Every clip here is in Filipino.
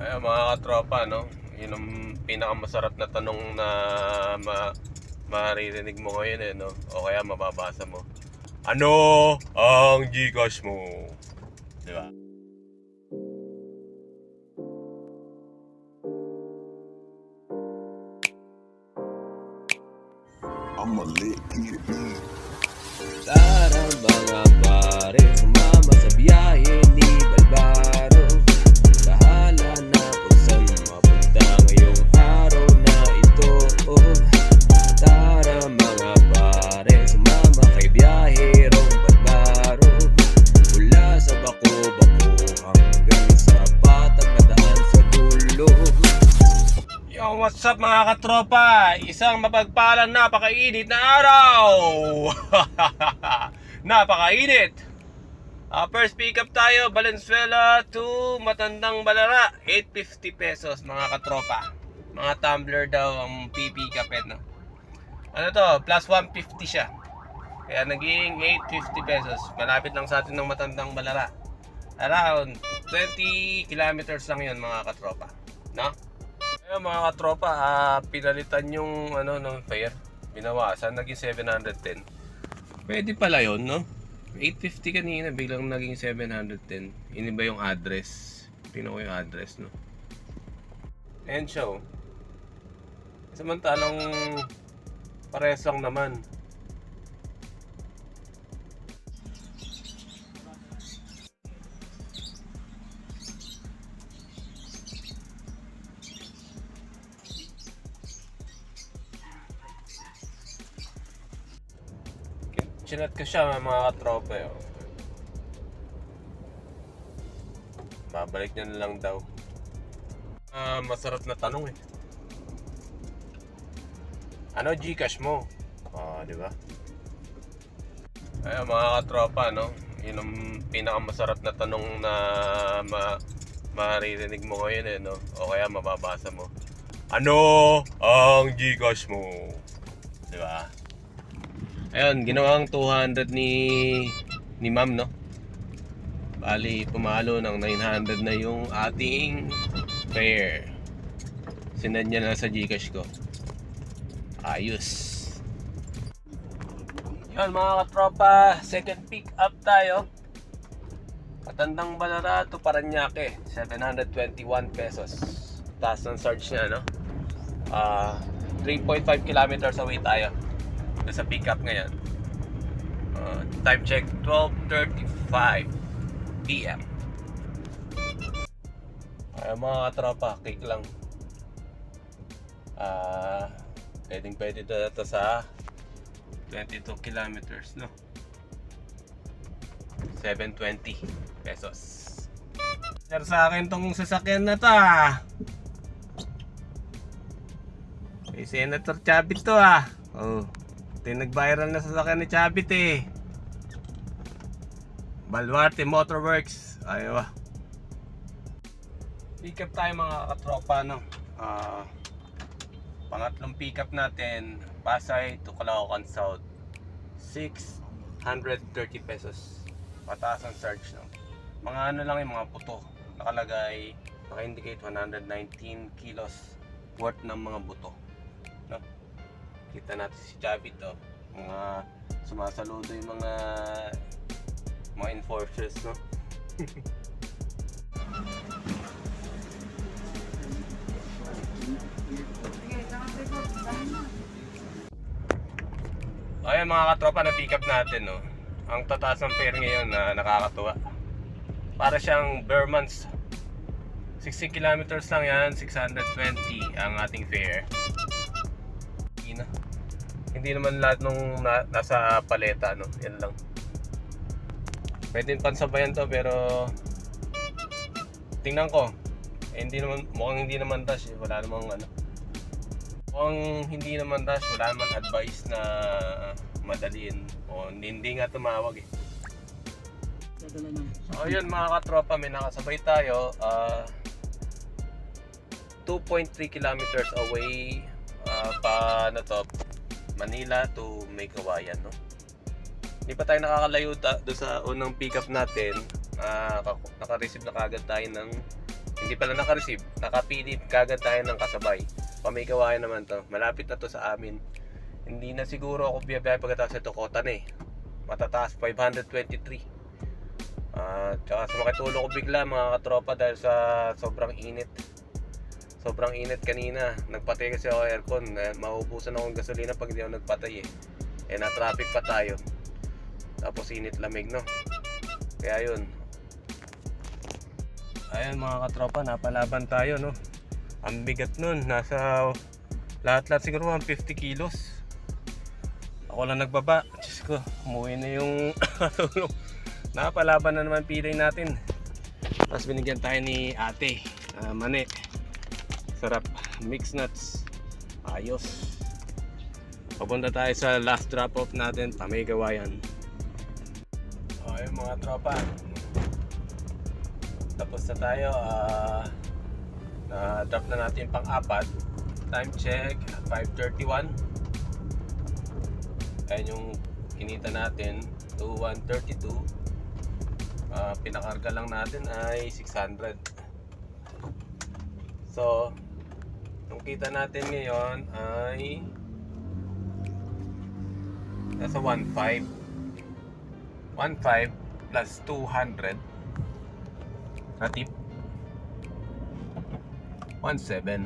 Ay, mga katropa, no? Yun ang pinakamasarap na tanong na ma maririnig mo ngayon, eh, no? O kaya mababasa mo. Ano ang Gcash mo? Di ba? I'm a lit PB. Tara mga pare, sumama sa biyahe ni Balbaro what's up mga katropa? Isang mapagpalang napakainit na araw! napakainit! Ah, first pick up tayo, Valenzuela to Matandang Balara, 850 pesos mga katropa. Mga tumbler daw ang pipick upin, no? Ano to? Plus 150 siya. Kaya naging 850 pesos. Malapit lang sa atin ng Matandang Balara. Around 20 kilometers lang yun mga katropa. No? Ayun mga katropa, ah, pinalitan yung ano ng fare. Binawasan, naging 710. Pwede pala yun, no? 850 kanina, biglang naging 710. Iniba yung address. Tingnan ko yung address, no? And show. Samantalang pares lang naman. Chinat ko siya mga katropa eh. oh. Babalik niya na lang daw. Ah, masarap na tanong eh. Ano Gcash mo? Ah, di ba? Ay, mga katropa, no? Yun ang pinakamasarap na tanong na ma maririnig mo ngayon eh, no? O kaya mababasa mo. Ano ang Gcash mo? Di ba? Ayun, ginawang 200 ni ni Ma'am, no? Bali, pumalo ng 900 na yung ating fare. Sinad niya na sa Gcash ko. Ayos. Yun mga katropa, second pick up tayo. Katandang Balara to Paranaque, 721 pesos. Taas ng charge niya, no? Ah, 3.5 kilometers away tayo sa pick up ngayon. Uh, time check 12.35 p.m. Ay, mga katropa, cake lang. Ah, pwedeng pwede to, to sa 22 kilometers, no? 720 pesos. Sir, sa akin tong sasakyan na to, ah. Kay Senator Chavit to, ah. Oh. Ito nag-viral na sasakyan ni Chavit, eh. Baluarte Motorworks. Ayaw. Pick up tayo mga katropa, no? Ah... Pangatlong pickup natin, Pasay to Caloocan South. 630 pesos. Pataas ang charge no. Mga ano lang yung mga puto. Nakalagay, naka-indicate 119 kilos worth ng mga buto. Kita natin si Chavit to. Mga sumasaludo yung mga mga enforcers no. Ayun mga katropa na pick up natin no. Ang tataas ng fare ngayon na nakakatuwa. Para siyang Bermans 60 kilometers lang yan, 620 ang ating fare. Ina. Hindi naman lahat nung na, nasa paleta no. Yan lang. Pwede pansabayan to pero tingnan ko. Eh, hindi naman mukhang hindi naman dash eh. Wala namang ano. Mukhang hindi naman dash, wala naman advice na madaliin o hindi, hindi nga tumawag eh. So yun mga katropa, may nakasabay tayo. ah 2.3 kilometers away pa na to Manila to May Kawayan no. Hindi pa tayo nakakalayo ta- doon sa unang pickup natin. Naka- naka-receive na kagad tayo ng Hindi pala naka-receive. Nakapili kagad tayo ng kasabay. Pamikawayan naman to. Malapit na to sa amin. Hindi na siguro ako biyabiyahe pagkatapos ito kota na eh. Matataas 523. Ah, tsaka sumakit ulo ko bigla mga katropa dahil sa sobrang init. Sobrang init kanina. Nagpatay kasi ako aircon. Eh, maubusan akong gasolina pag hindi ako nagpatay eh. Eh na traffic pa tayo. Tapos init lamig no. Kaya yun. Ayan mga katropa, napalaban tayo no. Ang bigat nun, nasa lahat-lahat siguro 150 kilos. Ako lang nagbaba. Diyos ko, umuwi na yung tulong. Napalaban na naman pilay natin. Tapos binigyan tayo ni ate. ah, mani. Sarap. Mixed nuts. Ayos. Papunta tayo sa last drop off natin. Pamigawayan. Ayun mga tropa. Tapos na tayo. ah na-drop na natin yung pang-apat. Time check, 5.31. Ayan yung kinita natin, 2132. Ah, pinakarga lang natin ay 600. So, yung kita natin ngayon ay nasa 1.5. 1.5 plus 200 na tip 1.7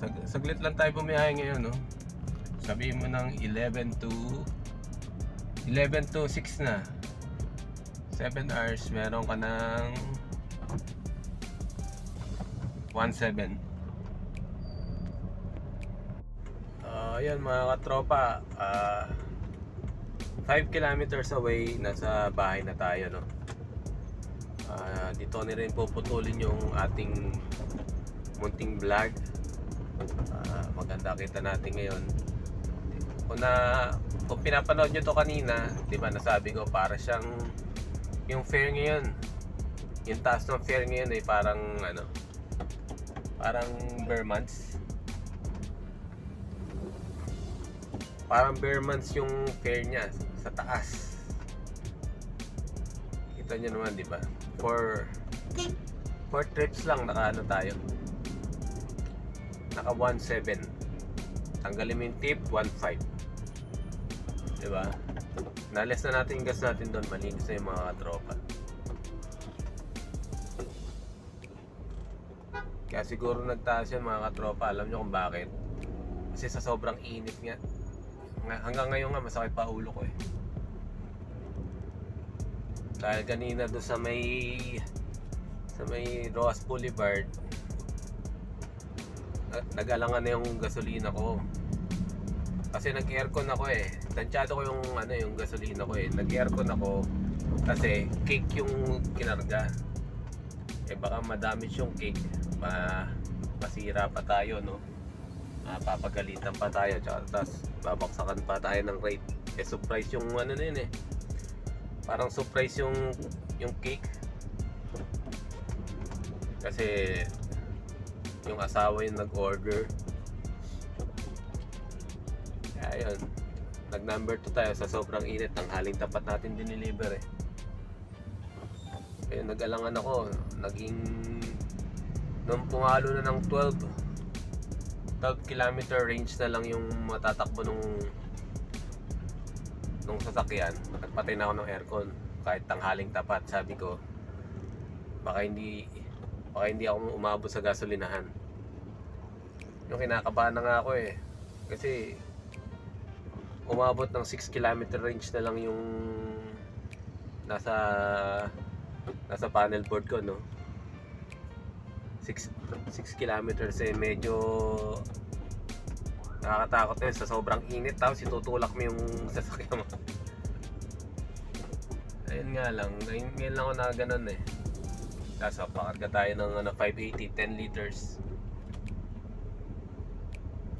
Sag saglit lang tayo bumiyahe ngayon no? Sabihin mo ng 11 to 11 to 6 na. 7 hours meron ka ng 1.7 Ah, ayan mga katropa ah 5 kilometers away nasa bahay na tayo no? Ah, dito ni rin puputulin yung ating munting vlog. Ah, maganda kita natin ngayon. Kung na kung pinapanood nyo to kanina di ba nasabi ko para siyang yung fare ngayon. Yung taas ng fare ngayon ay parang ano parang bare months. Parang bare months yung fare niya sa taas. Kita nyo naman di ba? For for trips lang naka ano tayo. Naka 1.7 tanggalin mo yung tip 1.5 di ba? Nalis na natin gas natin doon. Malinis na mga katropa kaya siguro nagtaas yan mga katropa. Alam nyo kung bakit? Kasi sa sobrang init nga. Hanggang ngayon nga masakit pa ulo ko eh. Dahil kanina doon sa may sa may Roas Boulevard nag- nag-alangan na yung gasolina ko. Kasi nag-aircon ako eh. Tansyado ko yung ano yung gasolina ko eh. Nag-aircon ako kasi cake yung kinarga eh baka madamage yung cake. Ma masira pa tayo no? Mapapagalitan pa tayo tsaka tas babaksakan pa tayo ng rate. Eh surprise yung ano na yun eh. Parang surprise yung yung cake. Kasi yung asawa yung nag-order. Kaya yun nag number 2 tayo sa sobrang init. Ang haling tapat natin diniliver eh. Kaya nag-alangan ako naging nung pumalo na ng 12 12 kilometer range na lang yung matatakbo nung nung sasakyan. Nagpatay na ako ng aircon kahit tanghaling tapat sabi ko baka hindi baka hindi ako umabot sa gasolinahan. Yung kinakabahan na nga ako eh kasi umabot ng 6 kilometer range na lang yung nasa nasa panel board ko no? 6 6 kilometers eh medyo nakakatakot na yun sa sobrang init. Tapos itutulak mo yung sasakyan mo. Ayun nga lang. Ngayon, lang ako na ganun eh. Kaso pakarga tayo ng ano, 580 10 liters.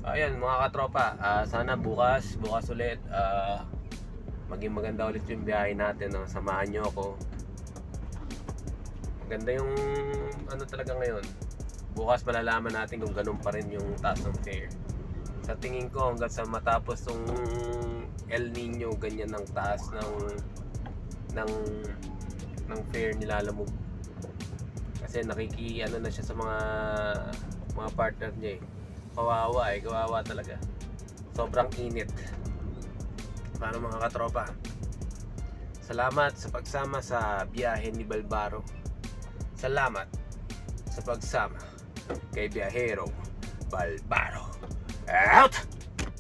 Ayun mga katropa ah, sana bukas bukas ulit ah, maging maganda ulit yung biyahe natin no? samahan nyo ako maganda yung ano talaga ngayon bukas malalaman natin kung ganun pa rin yung taas ng fare sa tingin ko hanggang sa matapos tong El Nino ganyan ng taas ng ng ng fare nilalamog Kasi nakiki ano na siya sa mga mga partner niya eh. Kawawa eh, kawawa talaga. Sobrang init. Paano mga katropa? Salamat sa pagsama sa biyahe ni Balbaro. Salamat sa pagsama kay Biyahero Balbaro. Out!